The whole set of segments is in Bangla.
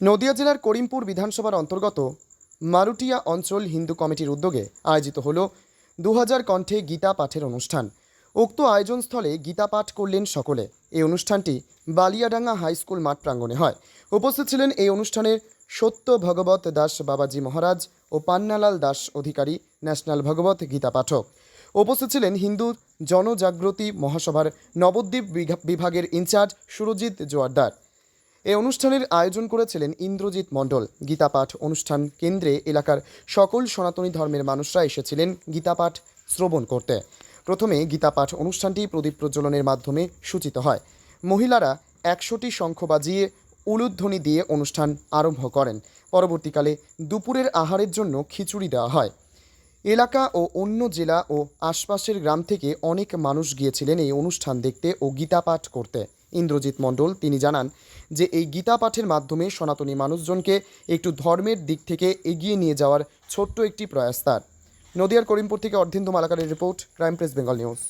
নদিয়া জেলার করিমপুর বিধানসভার অন্তর্গত মারুটিয়া অঞ্চল হিন্দু কমিটির উদ্যোগে আয়োজিত হল দু হাজার কণ্ঠে গীতা পাঠের অনুষ্ঠান। উক্ত আয়োজনস্থলে গীতা পাঠ করলেন সকলে। এই অনুষ্ঠানটি বালিয়াডাঙ্গা হাই স্কুল মাঠ প্রাঙ্গণে হয়। উপস্থিত ছিলেন এই অনুষ্ঠানের সত্য ভগবত দাস বাবাজি মহারাজ ও পান্নালাল দাস অধিকারী, ন্যাশনাল ভগবত গীতা পাঠক। উপস্থিত ছিলেন হিন্দু জনজাগৃতি মহাসভার নবদ্বীপ বিভাগের ইনচার্জ সুরজিৎ জোয়ারদার। এই অনুষ্ঠানের আয়োজন করেছিলেন ইন্দ্রজিৎ মণ্ডল। গীতাপাঠ অনুষ্ঠান কেন্দ্রে এলাকার সকল সনাতনী ধর্মের মানুষরা এসেছিলেন গীতাপাঠ শ্রবণ করতে। প্রথমে গীতাপাঠ অনুষ্ঠানটি প্রদীপ প্রজ্বলনের মাধ্যমে সূচিত হয়। মহিলারা একশোটি শঙ্খ বাজিয়ে উলুধ্বনি দিয়ে অনুষ্ঠান আরম্ভ করেন। পরবর্তীকালে দুপুরের আহারের জন্য খিচুড়ি দেওয়া হয়। এলাকা ও অন্য জেলা ও আশপাশের গ্রাম থেকে অনেক মানুষ গিয়েছিলেন এই অনুষ্ঠান দেখতে ও গীতাপাঠ করতে। ইন্দ্রজিৎ মণ্ডল। তিনি জানান যে, এই গীতা পাঠের মাধ্যমে সনাতনী মানুষজনকে একটু ধর্মের দিক থেকে এগিয়ে নিয়ে যাওয়ার ছোট্ট একটি প্রয়াস তার। নদিয়ার করিমপুর থেকে Ardhendu মালাকারের report, crime press, Bengal news.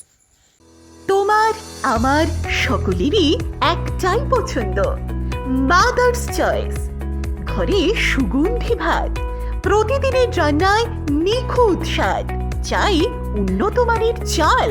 তোমার, আমার সকলেরই একটাই পছন্দ মাদার্স চয়েস ঘরে সুগন্ধি ভাত, প্রতিদিনের রান্নায় নিখুঁত স্বাদ, চাই উন্নত মানের চাল।